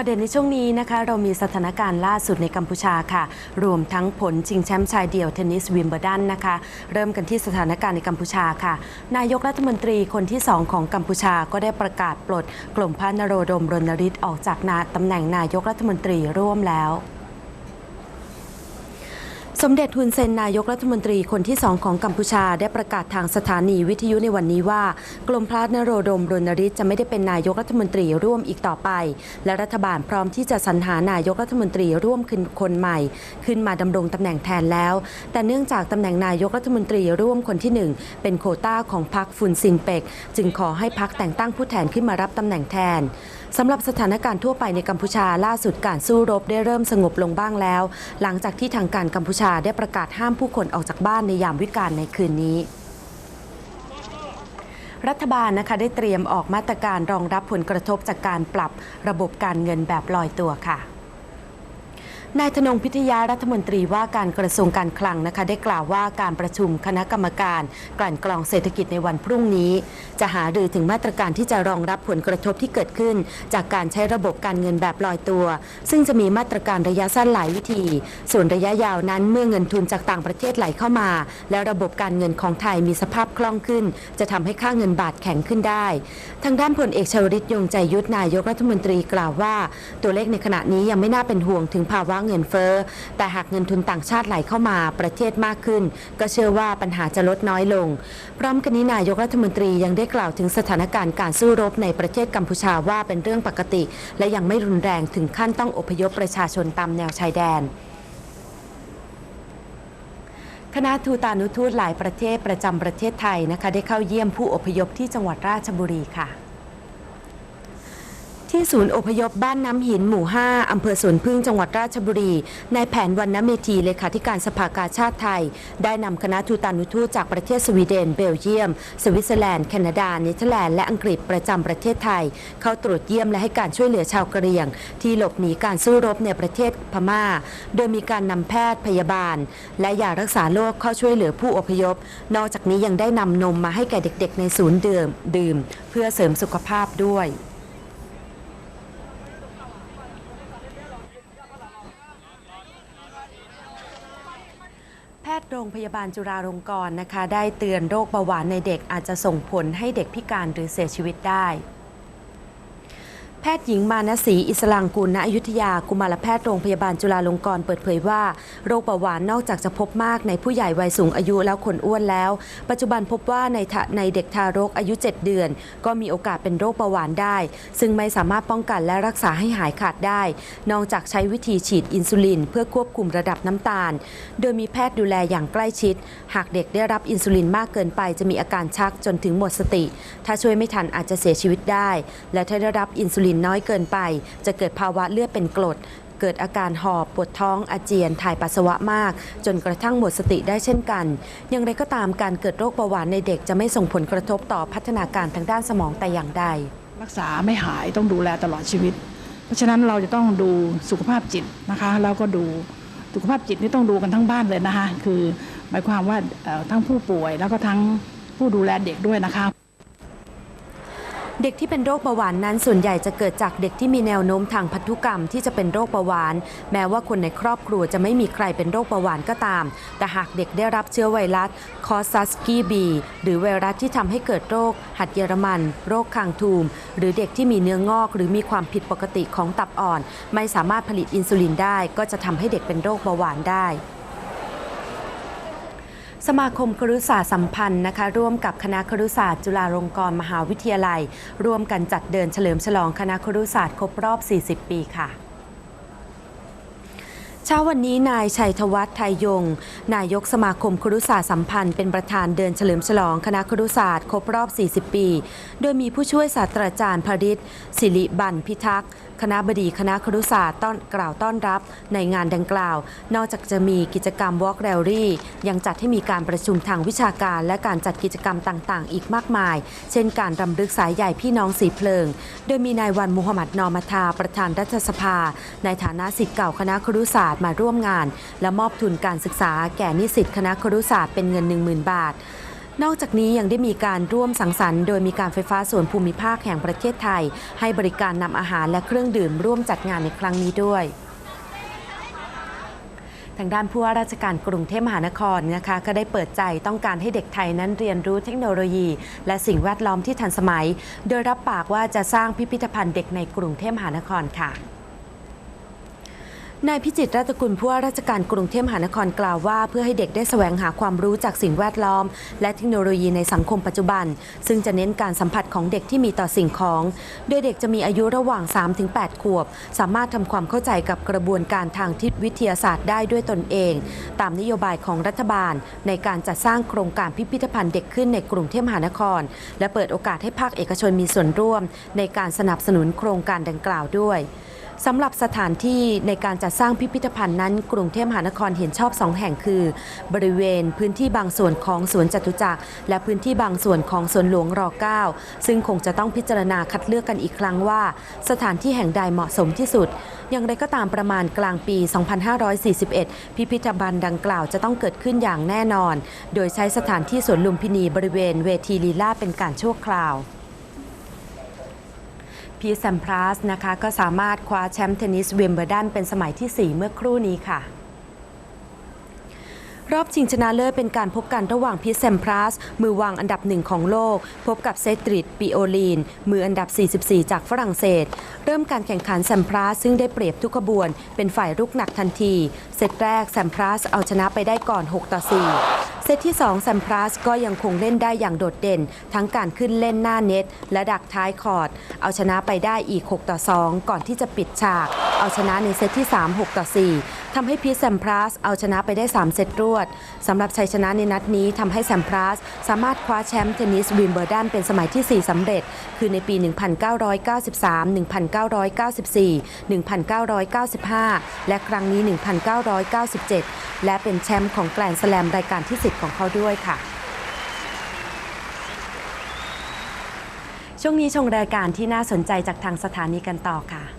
ประเด่นในช่วงนี้นะคะเรามีสถานการณ์ล่าสุดในกัมพูชาค่ะ รวมทั้งผลชิงแชมป์ชายเดี่ยวเทนนิสวิมเบิลดันนะคะ เริ่มกันที่สถานการณ์ในกัมพูชาค่ะ นายกรัฐมนตรีคนที่ 2 ของกัมพูชาก็ได้ประกาศปลดกลุ่มพระนโรดมรณฤทธิ์ออกจากนาตำแหน่งนายกรัฐมนตรีร่วมแล้ว สมเด็จฮุนเซนนายกรัฐมนตรีคนที่สองของกัมพูชาได้ประกาศทางสถานีวิทยุในวันนี้ว่ากรมพระนโรดมรณฤทธิ์จะไม่ได้เป็นนายกรัฐมนตรีร่วมอีกต่อไป และรัฐบาลพร้อมที่จะสรรหานายกรัฐมนตรีร่วมขึ้นคนใหม่ ขึ้นมาดำรงตำแหน่งแทนแล้ว แต่เนื่องจากตำแหน่งนายกรัฐมนตรีร่วมคนที่หนึ่งเป็นโคต้าของพรรคฟุนซินเปก จึงขอให้พรรคแต่งตั้งผู้แทนขึ้นมารับตำแหน่งแทนสำหรับสถานการณ์ทั่วไปในกัมพูชาล่าสุดการสู้รบได้เริ่มสงบลงบ้างแล้ว หลังจากที่ทางการกัมพูชาได้ประกาศห้ามผู้คนออกจากบ้านในยามวิกาลในคืนนี้รัฐบาลนะคะได้เตรียมออกมาตรการรองรับผลกระทบจากการปรับระบบการเงินแบบลอยตัวค่ะ นายธนงพิทยารัฐมนตรีว่าการกระทรวงการคลังนะคะ ได้กล่าวว่าการประชุมคณะกรรมการกลั่นกรองเศรษฐกิจในวันพรุ่งนี้ จะหารือถึงมาตรการที่จะรองรับผลกระทบที่เกิดขึ้น จากการใช้ระบบการเงินแบบลอยตัว ซึ่งจะมีมาตรการระยะสั้นหลายวิธี ส่วนระยะยาวนั้นเมื่อเงินทุนจากต่างประเทศไหลเข้ามา และระบบการเงินของไทยมีสภาพคล่องขึ้น จะทำให้ค่าเงินบาทแข็งขึ้นได้ ทางด้านพลเอกชวริตยงใจยุทธนายกรัฐมนตรีกล่าวว่า ตัวเลขในขณะนี้ยังไม่น่าเป็นห่วงถึงภาวะเงินเฟ้อ แต่หากเงินทุนต่างชาติไหลเข้ามาประเทศมากขึ้น ก็เชื่อว่าปัญหาจะลดน้อยลง พร้อมกันนี้นายกรัฐมนตรียังได้กล่าวถึงสถานการณ์การสู้รบในประเทศกัมพูชาว่าเป็นเรื่องปกติ และยังไม่รุนแรงถึงขั้นต้องอพยพประชาชนตามแนวชายแดนคณะทูตานุทูตหลายประเทศประจำประเทศไทยนะคะได้เข้าเยี่ยมผู้อพยพที่จังหวัดราชบุรีค่ะ ที่ศูนย์อพยพบ้านน้ำหินหมู่ 5 อำเภอสวนพึ่งจังหวัดราชบุรี นายแผนวันนเมธีเลขาธิการสภากาชาติไทย ได้นำคณะทูตานุทูตจากประเทศสวีเดน เบลเยียม สวิตเซอร์แลนด์ แคนาดา เนเธอร์แลนด์ และอังกฤษประจำประเทศไทย เข้าตรวจเยี่ยมและให้การช่วยเหลือชาวกะเหรี่ยง ที่หลบหนีการสู้รบในประเทศพม่า โดยมีการนำแพทย์พยาบาล และยารักษาโรคเข้าช่วยเหลือผู้อพยพ นอกจากนี้ยังได้นำนมมาให้แก่เด็ก ๆ ในศูนย์ดื่มดื่มเพื่อเสริมสุขภาพด้วย แพทย์ โรงพยาบาลจุฬาลงกรณ์นะคะ ได้เตือนโรคเบาหวานในเด็กอาจจะส่งผลให้เด็กพิการหรือเสียชีวิตได้ แพทย์หญิงมานสีอิสลางกุลณอยุธยากุมารแพทย์โรงพยาบาลจุฬาลงกรณ์เปิดเผยว่า โรคเบาหวานนอกจากจะพบมากในผู้ใหญ่วัยสูงอายุแล้วคนอ้วนแล้ว ปัจจุบันพบว่าในในเด็กทารกอายุ 7 เดือน ก็มีโอกาสเป็นโรคเบาหวานได้ ซึ่งไม่สามารถป้องกันและรักษาให้หายขาดได้ นอกจากใช้วิธีฉีดอินซูลิน เพื่อควบคุมระดับน้ำตาล โดยมีแพทย์ดูแลอย่างใกล้ชิด หากเด็กได้รับอินซูลินมากเกินไปจะมีอาการชักจนถึงหมดสติ ถ้าช่วยไม่ทันอาจจะเสียชีวิตได้ และถ้าได้รับอินซูลินลินน้อยเกินไป จะเกิดภาวะเลือดเป็นกรดเกิดอาการหอบปวดท้องอาเจียน ถ่ายปัสสาวะมาก จนกระทั่งหมดสติได้เช่นกัน อย่างไรก็ตามการเกิดโรคเบาหวานในเด็กจะไม่ส่งผลกระทบต่อพัฒนาการทางด้านสมองแต่อย่างใด รักษาไม่หายต้องดูแลตลอดชีวิต เพราะฉะนั้นเราจะต้องดูสุขภาพจิตนะคะแล้วก็ดูสุขภาพจิตนี่ต้องดูกันทั้งบ้านเลยนะคะ คือหมายความว่าทั้งผู้ป่วยแล้วก็ทั้งผู้ดูแลเด็กด้วยนะคะ เด็กที่เป็นโรคเบาหวานนั้นส่วนใหญ่จะเกิดจากเด็กที่มีแนวโน้มทางพันธุกรรมที่จะเป็นโรคเบาหวาน แม้ว่าคนในครอบครัวจะไม่มีใครเป็นโรคเบาหวานก็ตาม แต่หากเด็กได้รับเชื้อไวรัสคอซัสกี้บีหรือไวรัสที่ทำให้เกิดโรค หัดเยอรมัน โรคคางทูม หรือเด็กที่มีเนื้องอก หรือมีความผิดปกติของตับอ่อน ไม่สามารถผลิตอินซูลินได้ ก็จะทำให้เด็กเป็นโรคเบาหวานได้ สมาคมครุศาสตร์สัมพันธ์นะคะ ร่วมกับคณะครุศาสตร์จุฬาลงกรณ์มหาวิทยาลัย ร่วมกันจัดเดินเฉลิมฉลองคณะครุศาสตร์ครบรอบ 40 ปีค่ะเช้าวันนี้นายชัยธวัฒน์ไทยยง นายกสมาคมครุศาสตร์สัมพันธ์เป็นประธานเดินเฉลิมฉลองคณะครุศาสตร์ครบรอบ 40 ปี โดยมีผู้ช่วยศาสตราจารย์พริศศิริบันพิทักษ์ คณะบดีคณะครุศาสตร์ต้อนกล่าวต้อนรับในงานดังกล่าว นอกจากจะมีกิจกรรม Walk Rally ยังจัดให้มีการประชุมทางวิชาการ และการจัดกิจกรรมต่างๆ อีกมากมาย เช่นการรำลึกสายใหญ่พี่น้องสีเพลิง โดยมีนายวันมุฮัมหมัดนอมาทาประธานรัฐสภา ในฐานะสิทธิ์เก่าคณะครุศาสตร์มาร่วมงาน และมอบทุนการศึกษาแก่นิสิตคณะครุศาสตร์เป็นเงิน 10,000 บาท นอกจากนี้ยังได้มีการร่วมสังสรรค์โดยมีการไฟฟ้าส่วนภูมิภาคแห่งประเทศไทย ให้บริการนำอาหารและเครื่องดื่มร่วมจัดงานในครั้งนี้ด้วยทางด้านผู้ว่าราชการกรุงเทพมหานครนะคะก็ได้เปิดใจต้องการให้เด็กไทยนั้นเรียนรู้เทคโนโลยี และสิ่งแวดล้อมที่ทันสมัย โดยรับปากว่าจะสร้างพิพิธภัณฑ์เด็กในกรุงเทพมหานครค่ะ นายพิจิตรรัตกุลผู้ว่าราชการกรุงเทพมหานครกล่าวว่าเพื่อให้เด็กได้แสวงหาความรู้จากสิ่งแวดล้อม และเทคโนโลยีในสังคมปัจจุบัน ซึ่งจะเน้นการสัมผัสของเด็กที่มีต่อสิ่งของ โดยเด็กจะมีอายุระหว่าง 3-8 ขวบ สามารถทำความเข้าใจกับกระบวนการทางทิศวิทยาศาสตร์ได้ด้วยตนเอง ตามนโยบายของรัฐบาล ในการจัดสร้างโครงการพิพิธภัณฑ์เด็กขึ้นในกรุงเทพมหานคร และเปิดโอกาสให้ภาคเอกชนมีส่วนร่วม ในการสนับสนุนโครงการดังกล่าวด้วย สำหรับสถานที่ในการจัดสร้างพิพิธภัณฑ์นั้น กรุงเทพมหานครเห็นชอบสองแห่งคือ บริเวณพื้นที่บางส่วนของสวนจตุจักร และพื้นที่บางส่วนของสวนหลวงร .9 ซึ่งคงจะต้องพิจารณาคัดเลือกกันอีกครั้งว่า สถานที่แห่งใดเหมาะสมที่สุด อย่างไรก็ตามประมาณกลางปี 2541 พิพิธภัณฑ์ดังกล่าวจะต้องเกิดขึ้นอย่างแน่นอน โดยใช้สถานที่สวนลุมพินีบริเวณเวทีลีลาเป็นการชั่วคราว พีแซมพลัสนะคะก็สามารถคว้าแชมป์เทนนิสเวมเบอร์ดันเป็นสมัยที่ 4 เมื่อครู่นี้ค่ะ รอบชิงชนะเลิศเป็นการพบกันระหว่างพีแซมพลัสมือวางอันดับหนึ่งของโลก พบกับเซตริดปิโอลีน มืออันดับ 44 จากฝรั่งเศส เริ่มการแข่งขันแซมพลัสซึ่งได้เปรียบทุกขบวน เป็นฝ่ายรุกหนักทันที เซตแรกแซมพลัสเอาชนะไปได้ก่อน 6 ต่อ 4 ซตที่2แซมพลัสก็ยังคงเล่นได้อย่างโดดเด่น ทั้งการขึ้นเล่นหน้าเน็ต และดักท้ายคอร์ด เอาชนะไปได้อีก 6 ต่อ 2 ก่อนที่จะปิดฉาก เอาชนะในเซตที่ 3 6 ต่อ 4ทำให้พีชแซมพลัสเอาชนะไปได้ 3 เซตรวดสำหรับชัยชนะในนัดนี้ทำให้แซมพลัสสามารถคว้าแชมป์เทนนิสวิมเบอร์ดันเป็นสมัยที่ 4สำเร็จ คือในปี 1993 1994 1995 และครั้งนี้ 1997 และเป็นแชมป์ของแกรนด์สแลมรายการที่10ของเขาด้วยค่ะ ช่วงนี้ชงรายการที่น่าสนใจจากทางสถานีกันต่อค่ะ